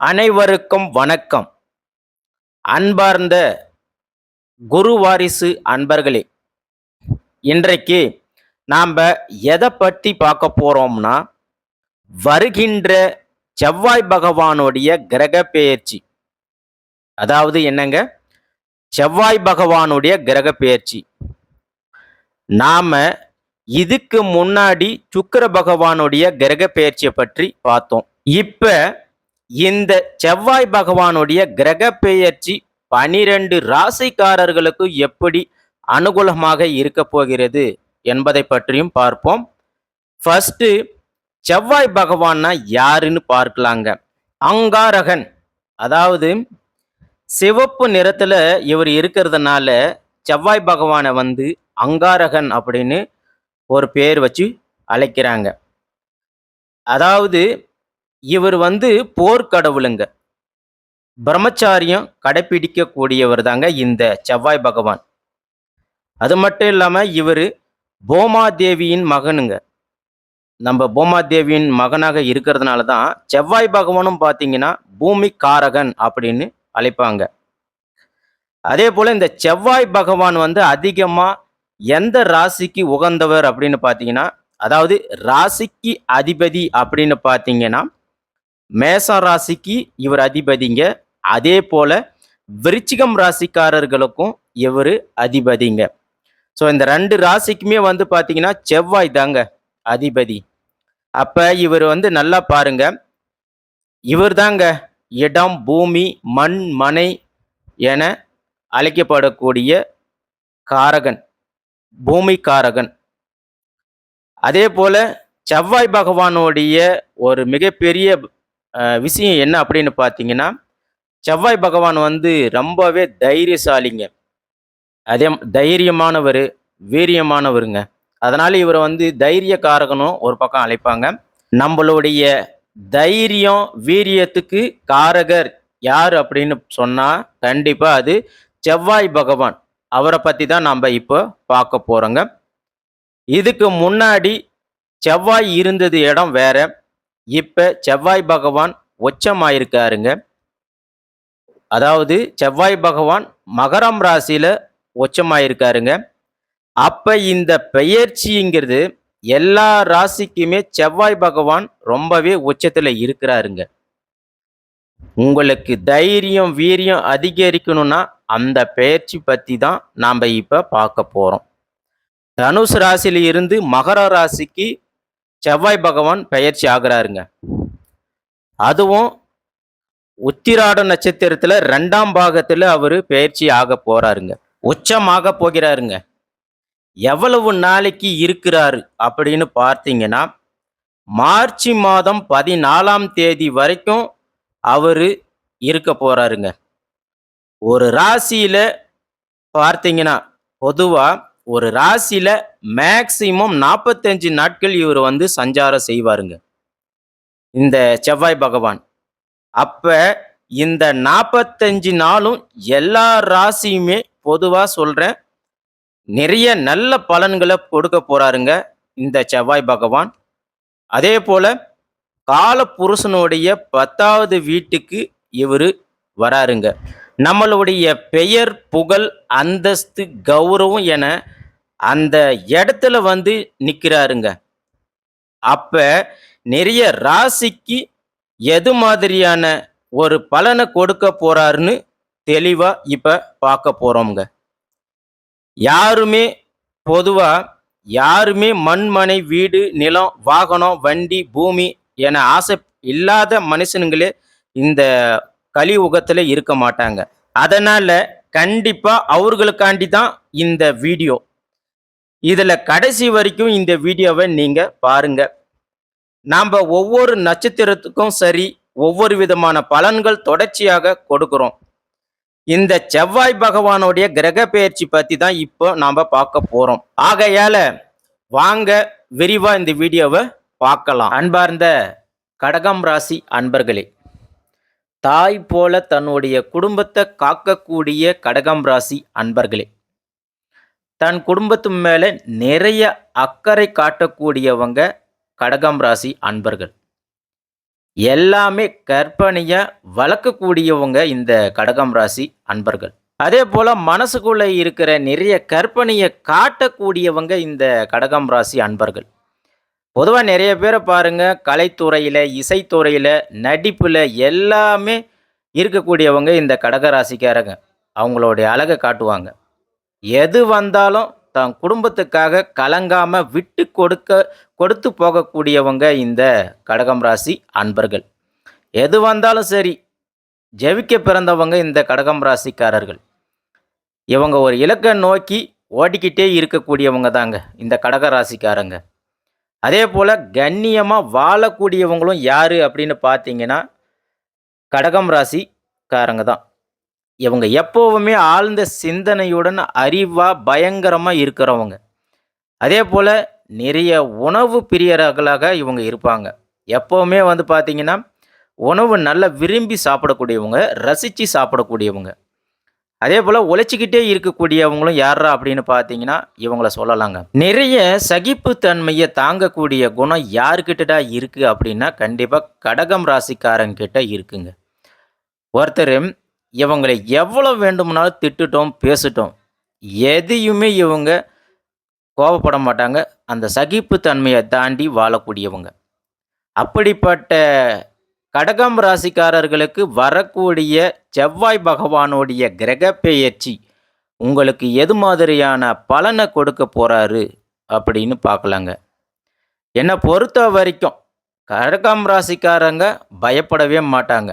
அனைவருக்கும் வணக்கம். அன்பார்ந்த குரு வாரிசு அன்பர்களே இன்றைக்கு நாம் எதை பற்றி பார்க்க போகிறோம்னா வருகின்ற செவ்வாய் பகவானுடைய கிரக பெயர்ச்சி. அதாவது என்னங்க? செவ்வாய் பகவானுடைய கிரக பெயர்ச்சி. நாம் இதுக்கு முன்னாடி சுக்கிர பகவானுடைய கிரக பெயர்ச்சியை பற்றி பார்த்தோம். இப்போ இந்த செவ்வாய் பகவானுடைய கிரக பெயர்ச்சி பனிரெண்டு ராசிக்காரர்களுக்கு எப்படி அனுகூலமாக இருக்க போகிறது என்பதை பற்றியும் பார்ப்போம். ஃபர்ஸ்ட் செவ்வாய் பகவான்னா யாருன்னு பார்க்கலாங்க. அங்காரகன் அதாவது சிவப்பு நிறத்துல இவர் இருக்கிறதுனால செவ்வாய் பகவானை வந்து அங்காரகன் அப்படின்னு ஒரு பேர் வச்சு அழைக்கிறாங்க. அதாவது இவர் வந்து போர்க்கடவுளுங்க பிரம்மச்சாரியம் கடைப்பிடிக்கக்கூடியவர் தாங்க இந்த செவ்வாய் பகவான். அது மட்டும் இல்லாமல் இவர் பூமாதேவியின் மகனுங்க. நம்ம பூமாதேவியின் மகனாக இருக்கிறதுனால தான் செவ்வாய் பகவானும் பார்த்தீங்கன்னா பூமி காரகன் அப்படின்னு அழைப்பாங்க. அதே போல் இந்த செவ்வாய் பகவான் வந்து அதிகமாக எந்த ராசிக்கு உகந்தவர் அப்படின்னு பார்த்தீங்கன்னா அதாவது ராசிக்கு அதிபதி அப்படின்னு பார்த்தீங்கன்னா மேசம் ராசிக்கு இவர் அதிபதிங்க. அதே போல விருச்சிகம் ராசிக்காரர்களுக்கும் இவர் அதிபதிங்க. ஸோ இந்த ரெண்டு ராசிக்குமே வந்து பார்த்தீங்கன்னா செவ்வாய் தாங்க அதிபதி. அப்போ இவர் வந்து நல்லா பாருங்க. இவர் தாங்க இடம் பூமி மண் மனை என அழைக்கப்படக்கூடிய காரகன் பூமி காரகன் அதே போல செவ்வாய் பகவானுடைய ஒரு மிகப்பெரிய விஷயம் என்ன அப்படின்னு பார்த்தீங்கன்னா செவ்வாய் பகவான் வந்து ரொம்பவே தைரியசாலிங்க. அதே தைரியமானவர் வீரியமானவருங்க. அதனால் இவரை வந்து தைரியக்காரகனும் ஒரு பக்கம் அழைப்பாங்க. நம்மளுடைய தைரியம் வீரியத்துக்கு காரகர் யார் அப்படின்னு சொன்னால் கண்டிப்பாக அது செவ்வாய் பகவான். அவரை பற்றி தான் நம்ம இப்போ பார்க்க போகிறோங்க இதுக்கு முன்னாடி செவ்வாய் இருந்தது இடம் வேற. இப்போ செவ்வாய் பகவான் உச்சமாயிருக்காருங்க அதாவது செவ்வாய் பகவான் மகரம் ராசியில் உச்சமாயிருக்காருங்க அப்போ இந்த பெயர்ச்சிங்கிறது எல்லா ராசிக்குமே செவ்வாய் பகவான் ரொம்பவே உச்சத்தில் இருக்கிறாருங்க. உங்களுக்கு தைரியம் வீரியம் அதிகரிக்கணும்னா அந்த பெயர்ச்சி பற்றி தான் நாம் இப்போ பார்க்க போகிறோம் தனுசு ராசியிலிருந்து மகர ராசிக்கு செவ்வாய் பகவான் பெயர்ச்சி ஆகிறாருங்க. அதுவும் உத்திராட நட்சத்திரத்தில் ரெண்டாம் பாகத்தில் அவர் பெயர்ச்சி ஆக போகிறாருங்க உச்சமாக போகிறாருங்க. எவ்வளவு நாளைக்கு இருக்கிறாரு அப்படின்னு பார்த்தீங்கன்னா மார்ச் மாதம் பதினாலாம் தேதி வரைக்கும் அவர் இருக்க போகிறாருங்க ஒரு ராசியில் பார்த்தீங்கன்னா பொதுவாக ஒரு ராசியில் மேக்சிமம் நாற்பத்தஞ்சு நாட்கள் இவர் வந்து சஞ்சாரம் செய்வாருங்க. இந்த செவ்வாய் பகவான். அப்போ இந்த நாற்பத்தஞ்சு நாளும் எல்லா ராசியுமே பொதுவாக சொல்கிறேன் நிறைய நல்ல பலன்களை கொடுக்க போகிறாருங்க இந்த செவ்வாய் பகவான். அதே போல் கால புருஷனுடைய பத்தாவது வீட்டுக்கு இவர் வராருங்க. நம்மளுடைய பெயர் புகழ் அந்தஸ்து கௌரவம் என அந்த இடத்துல வந்து நிற்கிறாருங்க அப்ப நிறைய ராசிக்கு எது மாதிரியான ஒரு பலனை கொடுக்க போறாருன்னு தெளிவா இப்ப பார்க்க போறோம்ங்க. யாருமே பொதுவா யாருமே மண்மனை வீடு நிலம் வாகனம் வண்டி பூமி என ஆசை இல்லாத மனுஷனுங்களே இந்த கலியுகத்தில் இருக்க மாட்டாங்க. அதனால கண்டிப்பா அவர்களுக்காண்டி தான் இந்த வீடியோ. இதில் கடைசி வரைக்கும் இந்த வீடியோவை நீங்கள் பாருங்க. நாம் ஒவ்வொரு நட்சத்திரத்துக்கும் சரி ஒவ்வொரு விதமான பலன்கள் தொடர்ச்சியாக கொடுக்குறோம். இந்த செவ்வாய் பகவானுடைய கிரக பெயர்ச்சி பற்றி தான் இப்போ நாம் பார்க்க போகிறோம் ஆகையால வாங்க விரிவாக இந்த வீடியோவை பார்க்கலாம். அன்பார்ந்த கடகம் ராசி அன்பர்களே தாய் போல தன்னுடைய குடும்பத்தை காக்கக்கூடிய கடகம் ராசி அன்பர்களே தன் குடும்பத்து மேலே நிறைய அக்கறை காட்டக்கூடியவங்க கடகம் ராசி அன்பர்கள். எல்லாமே கற்பனையை வளர்க்கக்கூடியவங்க இந்த கடகம் ராசி அன்பர்கள். அதே போல் மனசுக்குள்ளே இருக்கிற நிறைய கற்பனையை காட்டக்கூடியவங்க இந்த கடகம் ராசி அன்பர்கள். பொதுவாக நிறைய பேரை பாருங்கள் கலைத்துறையில் இசைத்துறையில் நடிப்பில் எல்லாமே இருக்கக்கூடியவங்க இந்த கடக ராசிக்காரங்க. அவங்களுடைய அழகை காட்டுவாங்க. எது வந்தாலும் தன் குடும்பத்துக்காக கலங்காம விட்டு கொடுக்க கொடுத்து போகக்கூடியவங்க இந்த கடகம் ராசி அன்பர்கள். எது வந்தாலும் சரி ஜெபிக்க பிறந்தவங்க இந்த கடகம் ராசிக்காரர்கள். இவங்க ஒரு இலக்கை நோக்கி ஓடிக்கிட்டே இருக்கக்கூடியவங்க தாங்க இந்த கடக ராசிக்காரங்க. அதே போல் கண்ணியமாக வாழக்கூடியவங்களும் யார் அப்படின்னு பார்த்தீங்கன்னா கடகம் ராசிக்காரங்க தான். இவங்க எப்போவுமே ஆழ்ந்த சிந்தனையுடன் அறிவாக பயங்கரமாக இருக்கிறவங்க. அதே போல் நிறைய உணவு பிரியர்களாக இவங்க இருப்பாங்க. எப்போவுமே வந்து பார்த்திங்கன்னா உணவு நல்லா விரும்பி சாப்பிடக்கூடியவங்க ரசித்து சாப்பிடக்கூடியவங்க. அதே போல் உழைச்சிக்கிட்டே இருக்கக்கூடியவங்களும் யாரா அப்படின்னு பார்த்தீங்கன்னா இவங்கள சொல்லலாங்க. நிறைய சகிப்புத்தன்மையை தாங்கக்கூடிய குணம் யாருக்கிட்டடா இருக்குது அப்படின்னா கண்டிப்பாக கடகம் ராசிக்காரங்கிட்ட இருக்குங்க. ஒருத்தர் இவங்களை எவ்வளோ வேண்டுமானாலும் திட்டுட்டோம் பேசிட்டோம். எதையுமே இவங்க கோபப்பட மாட்டாங்க. அந்த சகிப்புத்தன்மையை தாண்டி வாழக்கூடியவங்க. அப்படிப்பட்ட கடகம் ராசிக்காரர்களுக்கு வரக்கூடிய செவ்வாய் பகவானுடைய கிரக பெயர்ச்சி உங்களுக்கு எது மாதிரியான பலனை கொடுக்க போகிறாரு அப்படின்னு பார்க்கலாங்க. என்னை பொறுத்த வரைக்கும் கடகம் ராசிக்காரங்க பயப்படவே மாட்டாங்க.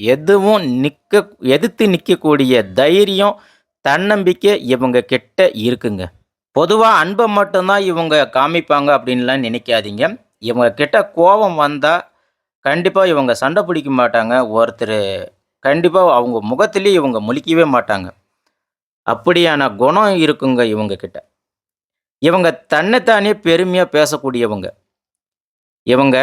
எதுவும் நிற்க எதிர்த்து நிற்கக்கூடிய தைரியம் தன்னம்பிக்கை இவங்க கிட்ட இருக்குங்க. பொதுவாக அன்பை மட்டும்தான் இவங்க காமிப்பாங்க அப்படின்லாம் நினைக்காதீங்க. இவங்க கிட்ட கோபம் வந்தால் கண்டிப்பாக இவங்க சண்டை பிடிக்க மாட்டாங்க. ஒருத்தர் கண்டிப்பாக அவங்க முகத்துலேயே இவங்க முழிக்கவே மாட்டாங்க. அப்படியான குணம் இருக்குங்க இவங்க கிட்ட. இவங்க தன்னைத்தானே பெருமையாக பேசக்கூடியவங்க. இவங்க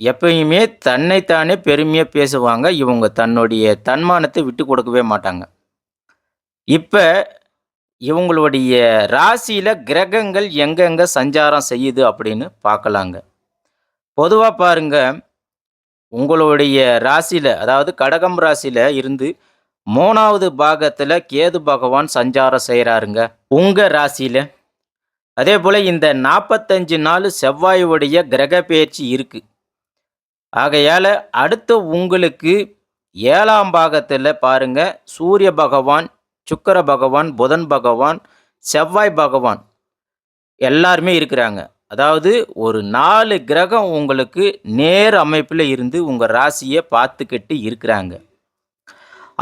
எப்பயுமே தன்னைத்தானே பெருமையாக பேசுவாங்க. இவங்க தன்னுடைய தன்மானத்தை விட்டு கொடுக்கவே மாட்டாங்க. இப்போ இவங்களுடைய ராசியில் கிரகங்கள் எங்கெங்கே சஞ்சாரம் செய்யுது அப்படின்னு பார்க்கலாங்க. பொதுவாக பாருங்க உங்களுடைய ராசியில் அதாவது கடகம் ராசியில் இருந்து மூணாவது பாகத்தில் கேது பகவான் சஞ்சாரம் செய்கிறாருங்க உங்கள் ராசியில். அதே போல் இந்த நாற்பத்தஞ்சு நாள் செவ்வாயுடைய கிரக பயிற்சி இருக்குது ஆகையால் அடுத்து உங்களுக்கு ஏழாம் பாகத்தில் பாருங்க சூரிய பகவான் சுக்கர பகவான் புதன் பகவான் செவ்வாய் பகவான் எல்லாருமே இருக்கிறாங்க. அதாவது ஒரு நாலு கிரகம் உங்களுக்கு நேர் அமைப்பில் இருந்து உங்கள் ராசியை பார்த்துக்கிட்டு இருக்கிறாங்க.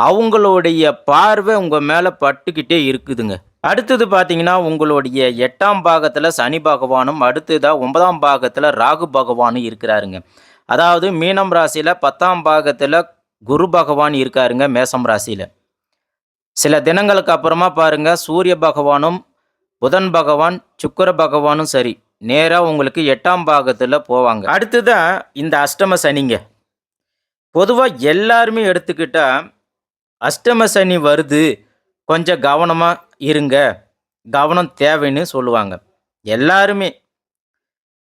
அவங்களுடைய பார்வை உங்கள் மேலே பட்டுக்கிட்டே இருக்குதுங்க. அடுத்தது பார்த்தீங்கன்னா உங்களுடைய எட்டாம் பாகத்தில் சனி பகவானும் அடுத்ததாக ஒன்பதாம் பாகத்தில் ராகு பகவானும் இருக்கிறாருங்க. அதாவது மீனம் ராசியில் பத்தாம் பாகத்தில் குரு பகவான் இருக்காருங்க மேசம் ராசியில். சில தினங்களுக்கு அப்புறமா பாருங்கள் சூரிய பகவானும் புதன் பகவான் சுக்கிர பகவானும் சரி நேராக உங்களுக்கு எட்டாம் பாகத்தில் போவாங்க. அடுத்ததான் இந்த அஷ்டம சனிங்க. பொதுவாக எல்லாருமே எடுத்துக்கிட்டால் அஷ்டம சனி வருது கொஞ்சம் கவனமாக இருங்க கவனம் தேவைன்னு சொல்லுவாங்க. எல்லாருமே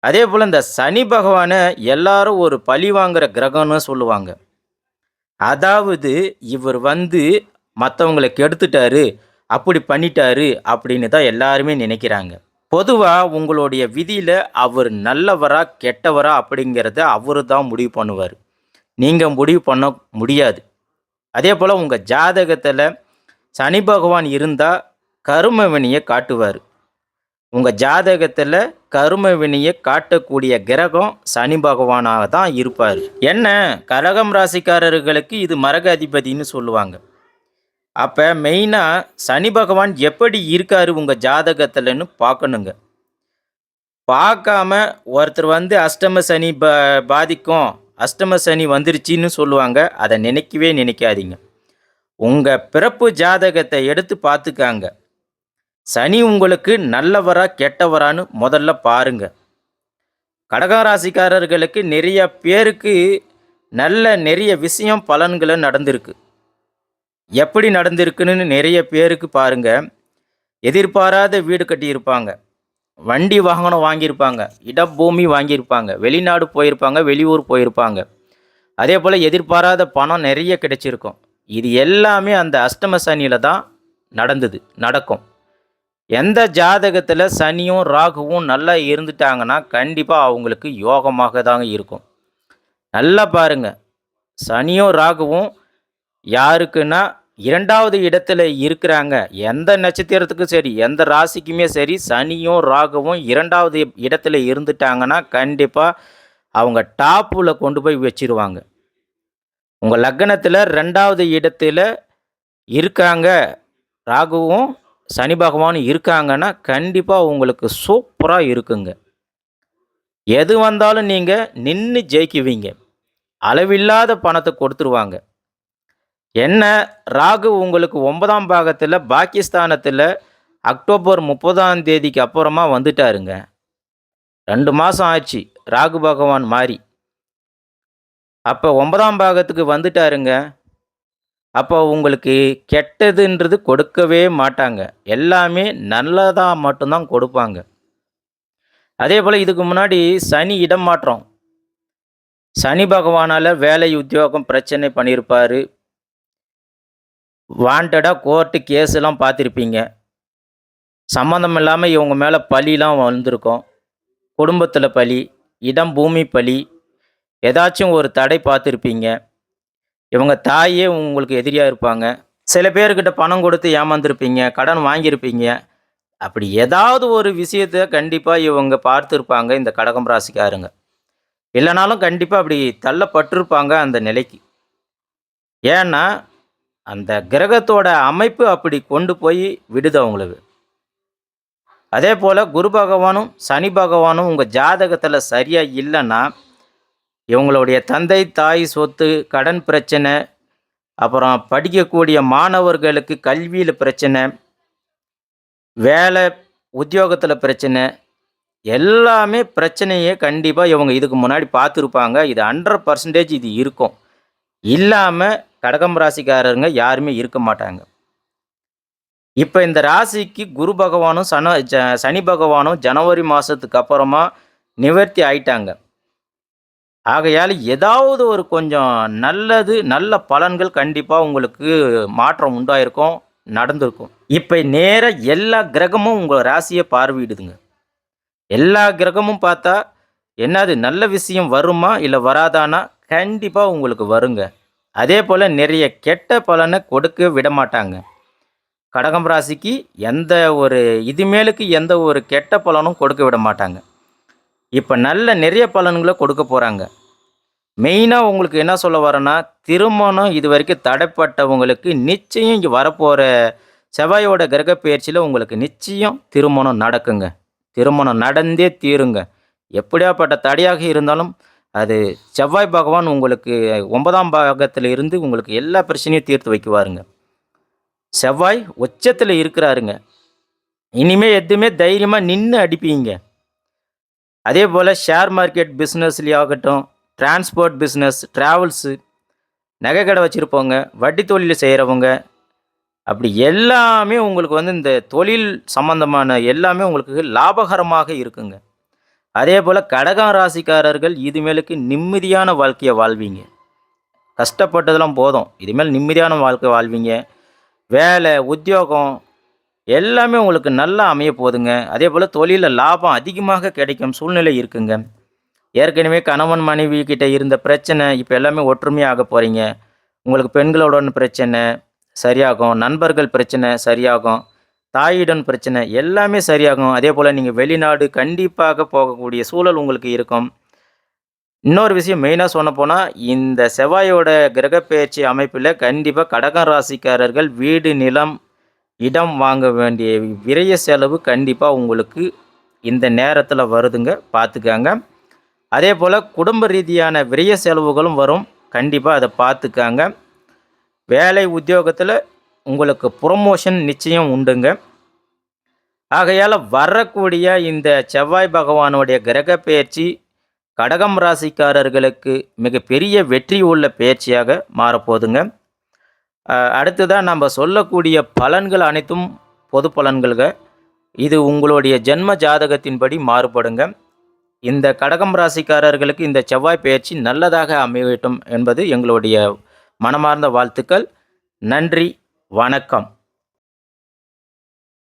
அதே போல் இந்த சனி பகவானை எல்லாரும் ஒரு பழி வாங்குற கிரகம்னு சொல்லுவாங்க. அதாவது இவர் வந்து மற்றவங்களை கெடுத்துட்டாரு அப்படி பண்ணிட்டாரு அப்படின்னு தான் எல்லாருமே நினைக்கிறாங்க. பொதுவாக உங்களுடைய விதியில் அவர் நல்லவரா கெட்டவரா அப்படிங்கிறத அவர் தான் முடிவு பண்ணுவார். நீங்கள் முடிவு பண்ண முடியாது. அதே போல் உங்கள் ஜாதகத்தில் சனி பகவான் இருந்தால் கருமவினியை காட்டுவார். உங்கள் ஜாதகத்தில் கரும வினையை காட்டக்கூடிய கிரகம் சனி பகவானாக தான் இருப்பார். என்ன? கரகம் ராசிக்காரர்களுக்கு இது மரக அதிபதின்னு சொல்லுவாங்க. அப்போ மெயினாக சனி பகவான் எப்படி இருக்காரு உங்கள் ஜாதகத்தில்னு பார்க்கணுங்க. பார்க்காம ஒருத்தர் வந்து அஷ்டம சனி ப பாதிக்கும் அஷ்டம சனி வந்துருச்சின்னு சொல்லுவாங்க. அதை நினைக்கவே நினைக்காதீங்க. உங்கள் பிறப்பு ஜாதகத்தை எடுத்து பார்த்துக்காங்க. சனி உங்களுக்கு நல்லவரா கெட்டவரான்னு முதல்ல பாருங்க. கடகராசிக்காரர்களுக்கு நிறைய பேருக்கு நல்ல நிறைய விஷயம் பலன்களை நடந்திருக்கு. எப்படி நடந்திருக்குன்னு நிறைய பேருக்கு பாருங்க. எதிர்பாராத வீடு கட்டியிருப்பாங்க. வண்டி வாகனம் வாங்கியிருப்பாங்க. இடபூமி வாங்கியிருப்பாங்க. வெளிநாடு போயிருப்பாங்க வெளியூர் போயிருப்பாங்க. அதே போல் எதிர்பாராத பணம் நிறைய கிடைச்சிருக்கும். இது எல்லாமே அந்த அஷ்டம சனியில் தான் நடந்தது நடக்கும். எந்த ஜாதகத்தில் சனியும் ராகுவும் நல்லா இருந்துட்டாங்கன்னா கண்டிப்பாக அவங்களுக்கு யோகமாக தாங்க இருக்கும். நல்லா பாருங்க. சனியும் ராகுவும் யாருக்குன்னா இரண்டாவது இடத்துல இருக்கிறாங்க. எந்த நட்சத்திரத்துக்கும் சரி எந்த ராசிக்குமே சரி சனியும் ராகுவும் இரண்டாவது இடத்துல இருந்துட்டாங்கன்னா கண்டிப்பாக அவங்க டாப்பில் கொண்டு போய் வச்சிருவாங்க. உங்கள் லக்னத்தில் ரெண்டாவது இடத்துல இருக்காங்க ராகுவும் சனி பகவான் இருக்காங்கன்னா கண்டிப்பாக உங்களுக்கு சூப்பராக இருக்குங்க. எது வந்தாலும் நீங்கள் நின்று ஜெயிக்குவீங்க. அளவில்லாத பணத்தை கொடுத்துருவாங்க. என்ன? ராகு உங்களுக்கு ஒன்பதாம் பாகத்தில் பாகிஸ்தானத்தில் அக்டோபர் முப்பதாம் தேதிக்கு அப்புறமா வந்துட்டாருங்க. ரெண்டு மாதம் ஆச்சு ராகு பகவான் மாறி. அப்போ ஒன்பதாம் பாகத்துக்கு வந்துட்டாருங்க. அப்போ உங்களுக்கு கெட்டதுன்றது கொடுக்கவே மாட்டாங்க. எல்லாமே நல்லதாக மட்டும்தான் கொடுப்பாங்க. அதே போல் இதுக்கு முன்னாடி சனி இடம் மாற்றம். சனி பகவானால் வேலை உத்தியோகம் பிரச்சனை பண்ணியிருப்பார். வாண்டடாக கோர்ட்டு கேஸெல்லாம் பார்த்துருப்பீங்க. சம்மந்தம் இல்லாமல் இவங்க மேலே பழிலாம் வந்திருக்கும். குடும்பத்தில் பழி இடம் பூமி பழி ஏதாச்சும் ஒரு தடை பார்த்துருப்பீங்க. இவங்க தாயே உங்களுக்கு எதிரியாக இருப்பாங்க. சில பேர்கிட்ட பணம் கொடுத்து ஏமாந்துருப்பீங்க கடன் வாங்கியிருப்பீங்க. அப்படி ஏதாவது ஒரு விஷயத்தை கண்டிப்பாக இவங்க பார்த்துருப்பாங்க இந்த கடகம் ராசிக்காரங்க. இல்லைனாலும் கண்டிப்பாக அப்படி தள்ளப்பட்டிருப்பாங்க அந்த நிலைக்கு. ஏன்னா அந்த கிரகத்தோட அமைப்பு அப்படி கொண்டு போய் விடுது அவங்களுக்கு. அதே போல் குரு பகவானும் சனி பகவானும் உங்கள் ஜாதகத்தில் சரியாக இல்லைன்னா இவங்களுடைய தந்தை தாய் சொத்து கடன் பிரச்சனை அப்புறம் படிக்கக்கூடிய மாணவர்களுக்கு கல்வியில் பிரச்சனை வேலை உத்தியோகத்தில் பிரச்சனை எல்லாமே பிரச்சனையே கண்டிப்பாக இவங்க இதுக்கு முன்னாடி பார்த்துருப்பாங்க. இது ஹண்ட்ரட் பர்சன்டேஜ் இது இருக்கும். இல்லாமல் கடகம் ராசிக்காரருங்க யாருமே இருக்க மாட்டாங்க. இப்போ இந்த ராசிக்கு குரு பகவானும் சன ஜ சனி பகவானும் ஜனவரி மாதத்துக்கு அப்புறமா நிவர்த்தி ஆயிட்டாங்க. ஆகையால் ஏதாவது ஒரு கொஞ்சம் நல்லது நல்ல பலன்கள் கண்டிப்பாக உங்களுக்கு மாற்றம் உண்டாயிருக்கும் நடந்திருக்கும். இப்போ நேராக எல்லா கிரகமும் உங்கள் ராசியை பார்வையிடுதுங்க. எல்லா கிரகமும் பார்த்தா என்னது நல்ல விஷயம் வருமா இல்லை வராதானா கண்டிப்பாக உங்களுக்கு வருங்க. அதே போல் நிறைய கெட்ட பலனை கொடுக்க விட மாட்டாங்க. கடகம் ராசிக்கு எந்த ஒரு இது மேலுக்கு எந்த ஒரு கெட்ட பலனும் கொடுக்க விட மாட்டாங்க. இப்போ நல்ல நிறைய பலன்களை கொடுக்க போகிறாங்க மெயினாக உங்களுக்கு என்ன சொல்ல வரேன்னா திருமணம் இது வரைக்கும் தடைப்பட்டவங்களுக்கு நிச்சயம் இங்கே வரப்போகிற செவ்வாயோட கிரக பயிற்சியில் உங்களுக்கு நிச்சயம் திருமணம் நடக்குங்க. திருமணம் நடந்தே தீருங்க. எப்படியாப்பட்ட தடையாக இருந்தாலும் அது செவ்வாய் பகவான் உங்களுக்கு ஒன்பதாம் பாகத்தில் இருந்து உங்களுக்கு எல்லா பிரச்சனையும் தீர்த்து வைக்குவாருங்க. செவ்வாய் உச்சத்தில் இருக்கிறாருங்க. இனிமேல் எதுவுமே தைரியமாக நின்று அடிப்பீங்க. அதே போல் ஷேர் மார்க்கெட் பிஸ்னஸ்லேயே ஆகட்டும் டிரான்ஸ்போர்ட் பிஸ்னஸ் ட்ராவல்ஸு நகை கடை வச்சுருப்பவங்க வட்டி தொழில் செய்கிறவங்க அப்படி எல்லாமே உங்களுக்கு வந்து இந்த தொழில் சம்பந்தமான எல்லாமே உங்களுக்கு லாபகரமாக இருக்குங்க. அதே போல் கடகம் ராசிக்காரர்கள் இதுமேலுக்கு நிம்மதியான வாழ்க்கையை வாழ்வீங்க. கஷ்டப்பட்டதெல்லாம் போதும். இதுமேல் நிம்மதியான வாழ்க்கை வாழ்வீங்க. வேலை உத்தியோகம் எல்லாமே உங்களுக்கு நல்லா அமைய போதுங்க. அதே போல் தொழிலில் லாபம் அதிகமாக கிடைக்கும் சூழ்நிலை இருக்குங்க. ஏற்கனவே கணவன் மனைவி கிட்ட இருந்த பிரச்சனை இப்போ எல்லாமே ஒற்றுமையாக போகிறீங்க உங்களுக்கு பெண்களோட பிரச்சனை சரியாகும் நண்பர்கள் பிரச்சனை சரியாகும் தாயிடம் பிரச்சனை எல்லாமே சரியாகும். அதே போல் நீங்கள் வெளிநாடு கண்டிப்பாக போகக்கூடிய சூழல் உங்களுக்கு இருக்கும். இன்னொரு விஷயம் மெயினாக சொன்ன போனால் இந்த செவ்வாயோட கிரகப்பெயர்ச்சி அமைப்பில் கண்டிப்பாக கடகம் ராசிக்காரர்கள் வீடு நிலம் இடம் வாங்க வேண்டிய விரய செலவு கண்டிப்பாக உங்களுக்கு இந்த நேரத்தில் வருதுங்க. பார்த்துக்கங்க அதே போல் குடும்ப ரீதியான விரய செலவுகளும் வரும். கண்டிப்பாக அதை பார்த்துக்காங்க வேலை உத்தியோகத்தில் உங்களுக்கு ப்ரொமோஷன் நிச்சயம் உண்டுங்க. ஆகையால் வரக்கூடிய இந்த செவ்வாய் பகவானுடைய கிரக பயிற்சி கடகம் ராசிக்காரர்களுக்கு மிகப்பெரிய வெற்றி உள்ள பயிற்சியாக மாறப்போகுதுங்க. அடுத்ததாக நம்ம சொல்லக்கூடிய பலன்கள் அனைத்தும் பொது பலன்கள்க. இது உங்களுடைய ஜென்ம ஜாதகத்தின்படி மாறுபடுங்க. இந்த கடகம் ராசிக்காரர்களுக்கு இந்த செவ்வாய் பயிற்சி நல்லதாக அமையட்டும் என்பது எங்களுடைய மனமார்ந்த வாழ்த்துக்கள். நன்றி வணக்கம்.